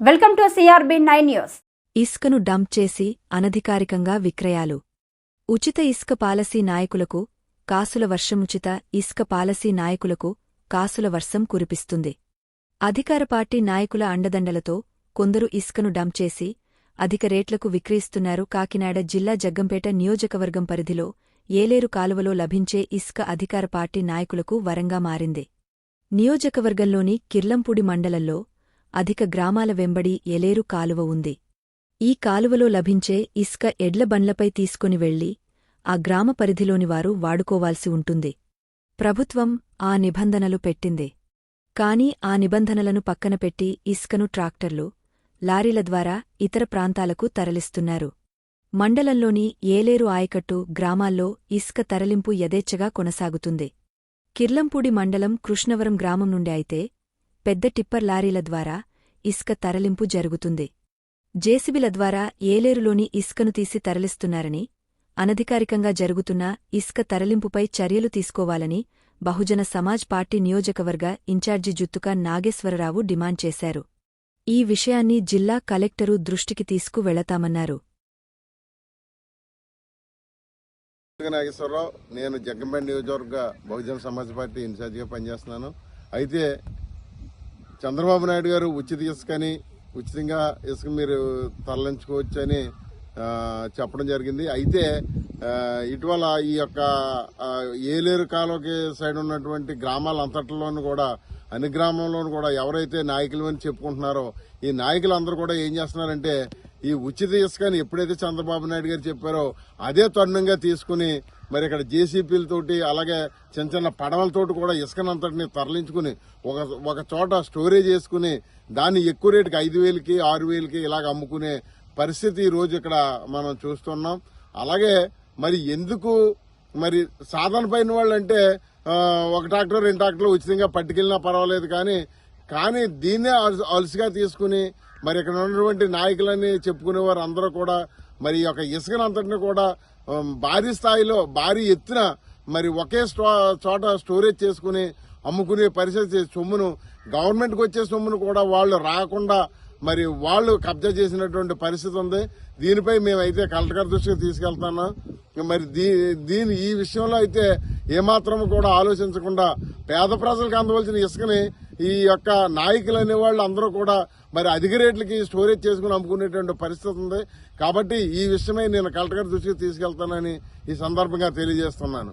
Welcome to CRB nine news. ఇసుకను dump చేసి అనధికారికంగా విక్రయాలు. ఉచిత ఇసుక పాలసీ నాయకులకు కాసుల వర్షముచిత ఇసుక పాలసీ నాయకులకు కాసుల వర్షం కురిపిస్తుంది. అధికార పార్టీ నాయకుల అండదండలతో కొందరు ఇసుకను డంప్ చేసి అధిక రేట్లకు విక్రయిస్తున్నారు. కాకినాడ జిల్లా జగ్గంపేట నియోజకవర్గం పరిధిలో ఏలేరు కాలువలో లభించే ఇసుక అధికార పార్టీ నాయకులకు వరంగా మారింది. నియోజకవర్గంలోని కిర్లంపూడి మండలంలో అధిక గ్రామాల వెంబడి ఎలేరు కాలువ ఉంది. ఈ కాలువలో లభించే ఇసుక ఎడ్ల బండ్లపై తీసుకుని వెళ్ళి ఆ గ్రామ పరిధిలోని వారు వాడుకోవాల్సి ఉంటుంది. ప్రభుత్వం ఆ నిబంధనలు పెట్టింది. కాని ఆ నిబంధనలను పక్కన పెట్టి ఇసుకను ట్రాక్టర్లు లారీల ద్వారా ఇతర ప్రాంతాలకు తరలిస్తున్నారు. మండలంలోని ఏలేరు ఆయకట్టు గ్రామాల్లో ఇసుక తరలింపు యథేచ్ఛగా కొనసాగుతుంది. కిర్లంపూడి మండలం కృష్ణవరం గ్రామం నుండి అయితే పెద్ద టిప్పర్ లారీల ద్వారా ఇసుక తరలింపు జరుగుతుంది. జేసిబిల ద్వారా ఏలేరులోని ఇసుకను తీసి తరలిస్తున్నారని అనధికారికంగా జరుగుతున్న ఇసుక తరలింపుపై చర్యలు తీసుకోవాలని బహుజన సమాజ్ పార్టీ నియోజకవర్గ ఇన్ఛార్జి జుత్తుక నాగేశ్వరరావు డిమాండ్ చేశారు. ఈ విషయాన్ని జిల్లా కలెక్టరు దృష్టికి తీసుకువెళతామన్నారు. నాగేశ్వరరావు నేను జగ్గంపేట నియోజకవర్గ బహుజన సమాజ్ పార్టీ ఇన్ఛార్జిగా పనిచేస్తున్నాను. అయితే చంద్రబాబు నాయుడు గారు ఉచిత ఇసుకని ఉచితంగా ఇసుక మీరు తరలించుకోవచ్చు అని చెప్పడం జరిగింది. అయితే ఇటీవల ఈ యొక్క ఏలేరు కాలువకి సైడ్ ఉన్నటువంటి గ్రామాలంతట్లోనూ కూడా అన్ని గ్రామంలోనూ కూడా ఎవరైతే నాయకులు అని చెప్పుకుంటున్నారో ఈ నాయకులందరూ కూడా ఏం చేస్తున్నారంటే ఈ ఉచిత ఇసుకని ఎప్పుడైతే చంద్రబాబు నాయుడు గారు చెప్పారో అదే తరుణంగా తీసుకుని మరి ఇక్కడ జేసీపీలతోటి అలాగే చిన్న చిన్న పడవలతోటి కూడా ఇసుకనంతటిని తరలించుకుని ఒక ఒక చోట స్టోరేజ్ చేసుకుని దాన్ని ఎక్కువ రేటుకి ఐదు వేలకి ఆరు వేలకి ఇలాగ అమ్ముకునే పరిస్థితి ఈరోజు రోజు ఇక్కడ మనం చూస్తున్నాం. అలాగే మరి ఎందుకు మరి సాధన పైన వాళ్ళు అంటే ఒక ట్రాక్టర్ రెండు ట్రాక్టర్లు ఉచితంగా పట్టుకెళ్ళినా పర్వాలేదు కానీ కానీ దీన్నే అలసిగా తీసుకుని మరి ఇక్కడ ఉన్నటువంటి నాయకులని చెప్పుకునే వారు అందరూ కూడా మరి ఈ యొక్క ఇసుకనంతటిని కూడా భారీ స్థాయిలో భారీ ఎత్తున మరి ఒకే స్టో- చోట స్టోరేజ్ చేసుకుని అమ్ముకునే పరిస్థితి సొమ్మును గవర్నమెంట్కి వచ్చే సొమ్మును కూడా వాళ్ళు రాకుండా మరి వాళ్ళు కబ్జా చేసినటువంటి పరిస్థితి ఉంది. దీనిపై మేమైతే కలెక్టర్ గారి దృష్టికి తీసుకెళ్తున్నాం మరి దీ దీని ఈ విషయంలో అయితే ఏమాత్రం కూడా ఆలోచించకుండా పేద ప్రజలకు అందవలసిన ఇసుకని ఈ యొక్క నాయకులు అనే వాళ్ళు అందరూ కూడా మరి అధిక రేట్లకి స్టోరేజ్ చేసుకుని అమ్ముకునేటువంటి పరిస్థితి ఉంది. కాబట్టి ఈ విషయమై నేను కలెక్టర్ గారి దృష్టికి తీసుకెళ్తానని ఈ సందర్భంగా తెలియజేస్తున్నాను.